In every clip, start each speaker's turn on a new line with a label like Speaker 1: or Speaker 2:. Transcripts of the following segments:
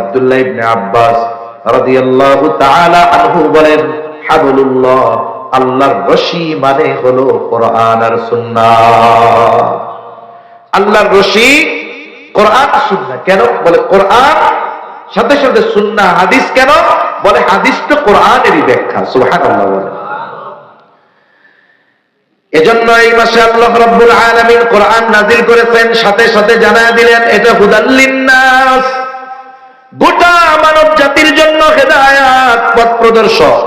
Speaker 1: আব্দুল্লাহ ইবনে আব্বাস রাদিয়াল্লাহু তাআলা আনহু বলেন হাবলুল্লাহ আল্লাহর রশি মানে হলো কোরআন আর সুন্নাহ আল্লাহর রশি কোরআন সুন্নাহ কেন? বলে কোরআন, সাথে সাথে সুন্নাহ হাদিস কেন? বলে হাদিস তো কোরআনেরই ব্যাখ্যা, সুবহানাল্লাহ এজন্য এই মাসে আল্লাহ রাব্বুল আলামিন কোরআন নাজিল করেছেন, সাথে সাথে জানায় দিলেন, এটা হুদাল্লিন নাস গোটা মানব জাতির জন্য হেদায়াত, পথ প্রদর্শক।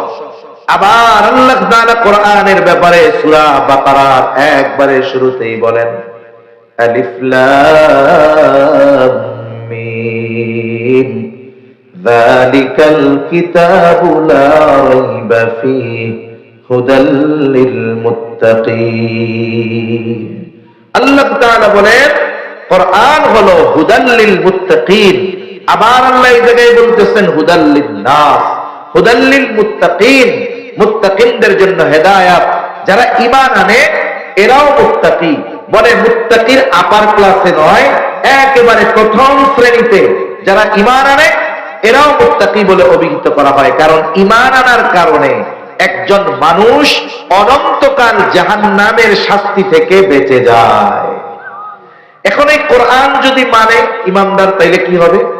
Speaker 1: আবার আল্লাহ তাআলা কোরআনের ব্যাপারে সূরা বাকারার একবারে শুরুতেই বলেন, আলিফ লাম মিম, যালিকাল কিতাবু লা রাইবা ফীহি বলেন, কোরআন হলো হুদাল লিল মুত্তাকিন। আবার আল্লাহ এই জায়গায় বলতেছেন হুদাল লিন নাস। হুদাল মুত্তাকিন। মুত্তাকিনদের জন্য হেদায়াত। যারা ঈমান আনে, এরাও মুত্তাকি। বলে মুত্তাকির আপার ক্লাসে নয়, একেবারে প্রথম শ্রেণীতে যারা ঈমান আনে, এরাও মুত্তাকি বলে অভিহিত করা হয়। কারণ ইমান আনার কারণে একজন মানুষ অনন্তকাল জাহান্নামের শাস্তি থেকে বেঁচে যায়। এখন এই কোরআন যদি মানে ইমানদার, তাইলে কি হবে?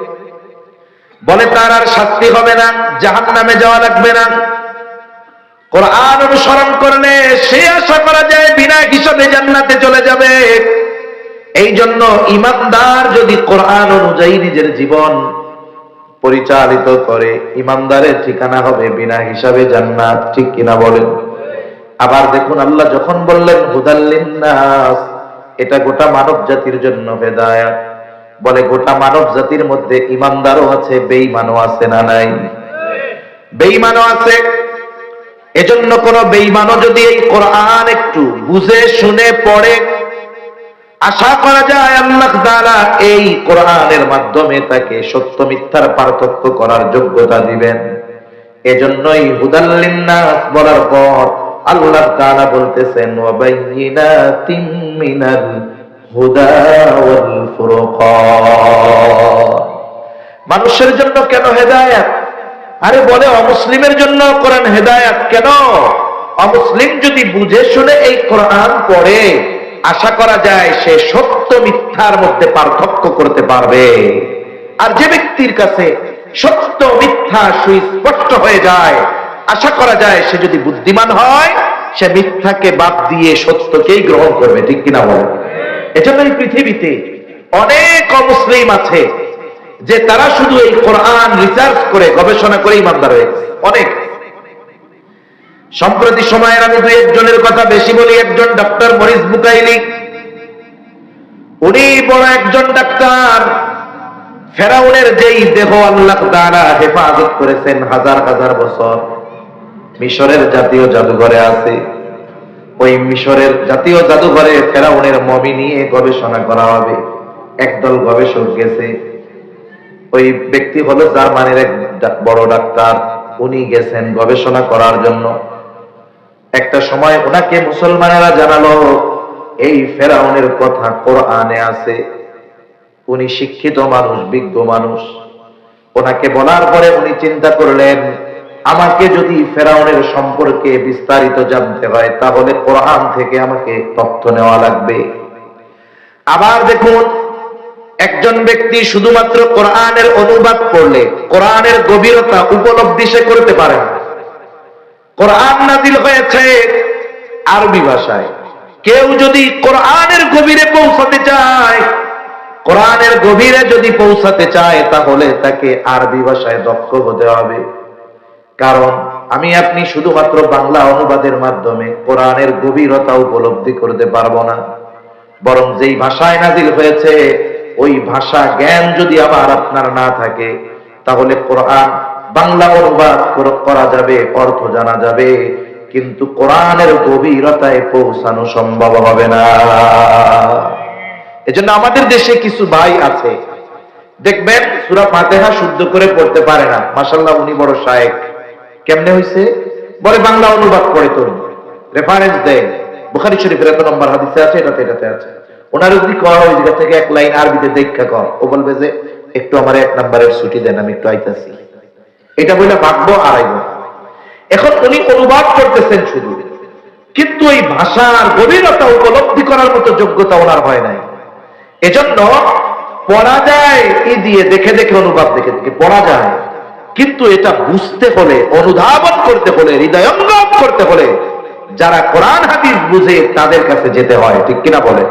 Speaker 1: বলে তার আর শাস্তি হবে না জাহান নামে যাওয়া লাগবে না। কোরআন অনুসরণ করলে সে আশা করা যায় বিনা হিসাবে জান্নাতে চলে যাবে। এই জন্য ইমানদার যদি কোরআন অনুযায়ী নিজের জীবন পরিচালিত করে, ইমানদারের ঠিকানা হবে বিনা হিসাবে জান্নাত, ঠিক কিনা বলেন? আবার দেখুন, আল্লাহ যখন বললেন হুদাল্লিন এটা গোটা মানব জাতির জন্য হেদায়াত। বলে, গোটা মানব জাতির মধ্যে ইমানদারও আছে, বেঈমানও আছে না নাই? বেঈমানও আছে। এজন্য কোন বেঈমানও যদি এই কোরআন একটু বুঝে, শুনে, পড়ে, আশা করা যায় আল্লাহ তাআলা এই কোরআনের মাধ্যমে তাকে সত্য মিথ্যার পার্থক্য করার যোগ্যতা দিবেন। এজন্যই হুদাল্লিন নাস বলার পর আল্লাহ তাআলা বলতেছেন, ওয়া বাইয়িনাতিম মিনাল মানুষের জন্য কেন হেদায়েত? আরে বলে, অমুসলিমের জন্য কোরআন হেদায়েত কেন? অমুসলিম যদি বুঝে শুনে এই কোরআন পড়ে, আশা করা যায় সে সত্য মিথ্যার মধ্যে পার্থক্য করতে পারবে। আর যে ব্যক্তির কাছে সত্য মিথ্যা সুস্পষ্ট হয়ে যায়, আশা করা যায় সে যদি বুদ্ধিমান হয়, সে মিথ্যাকে বাদ দিয়ে সত্যকেই গ্রহণ করবে। ঠিক কিনা বলে এজন্য এই পৃথিবীতে অনেক অমুসলিম আছে যে তারা শুধু এই কোরআন রিসার্চ করে, গবেষণা করে ইমানদার হয়েছে অনেক। সম্প্রতি সময়ের আমি দুই একজনের কথা বেশি বলি, একজন ডক্টর মরিস বুকাইলি। উনি বড় একজন ডাক্তার। ফেরাউনের যেই দেহ আল্লাহ তাআলা হেফাজত করেছেন হাজার হাজার বছর। মিশরের জাতীয় জাদুঘরে আছে। ওই মিশরের জাতীয় জাদুঘরে ফেরাউনের মমি নিয়ে গবেষণা করা হবে। একদল গবেষক গেছে। ওই ব্যক্তি হলো জার্মানির এক বড় ডাক্তার। উনি গেছেন গবেষণা করার জন্য। একটা সময় ওনাকে মুসলমানেরা জানালো, এই ফেরাউনের কথা কোরআনে আছে। উনি শিক্ষিত মানুষ, বিজ্ঞ মানুষ। ওনাকে বলার পরে উনি চিন্তা করলেন আমাকে যদি ফেরাউনের সম্পর্কে বিস্তারিত জানতে হয়, তাহলে কোরআন থেকে আমাকে তথ্য নেওয়া লাগবে। আবার দেখুন, একজন ব্যক্তি শুধুমাত্র কোরআনের অনুবাদ করলে, কোরআনের গভীরতা উপলব্ধি সে করতে পারে কোরআন নাজিল হয়েছে আরবি ভাষায়। কেউ যদি কোরআনের গভীরে পৌঁছাতে চায়, কোরআনের গভীরে যদি পৌঁছাতে চায়, তাহলে তাকে আরবি ভাষায় দক্ষ হতে হবে। কারণ আমি আপনি শুধুমাত্র বাংলা অনুবাদের মাধ্যমে কোরআনের গভীরতা উপলব্ধি করতে পারব না। বরং যেই ভাষায় নাজিল হয়েছে, ওই ভাষা জ্ঞান যদি আমার আপনার না থাকে, তাহলে কোরআন বাংলা অনুবাদ করা যাবে, অর্থ জানা যাবে, কিন্তু কোরআনের গভীরতায় পৌঁছানো সম্ভব হবে না। এজন্য আমাদের দেশে কিছু ভাই আছে। দেখবেন সুরা ফাতেহা শুদ্ধ করে পড়তে পারে না। মাসাল্লাহ উনি বড় শায়েক। কেমনে হইছে? বলে বাংলা অনুবাদ করে তো। রেফারেন্স দেয়। বুখারি শরীফের এত নম্বর হাদিসে আছে, এটাতে এটাতে আছে। ওনার যদি কর ওই জায়গা থেকে এক লাইন আরবিতে দেখা কর। ও বলবে যে, একটু আমার এক নাম্বারের ছুটি দেন, আমি একটু আইতাছি। এটা বলে ভাগবো আর আইব এখন উনি অনুবাদ করতেছেন শুধু। কিন্তু এই ভাষার গভীরতা উপলব্ধি করার মতো যোগ্যতা ওনার হয় নাই। এজন্য পড়া যায়, ই দিয়ে দেখে দেখে অনুবাদ দেখে দেখে পড়া যায়। কিন্তু এটা বুঝতে হলে, অনুধাবন করতে হলে, হৃদয়ঙ্গম করতে হলে যারা কোরআন হাদিস বুঝে তাদের কাছে যেতে হয়, ঠিক কিনা বলে?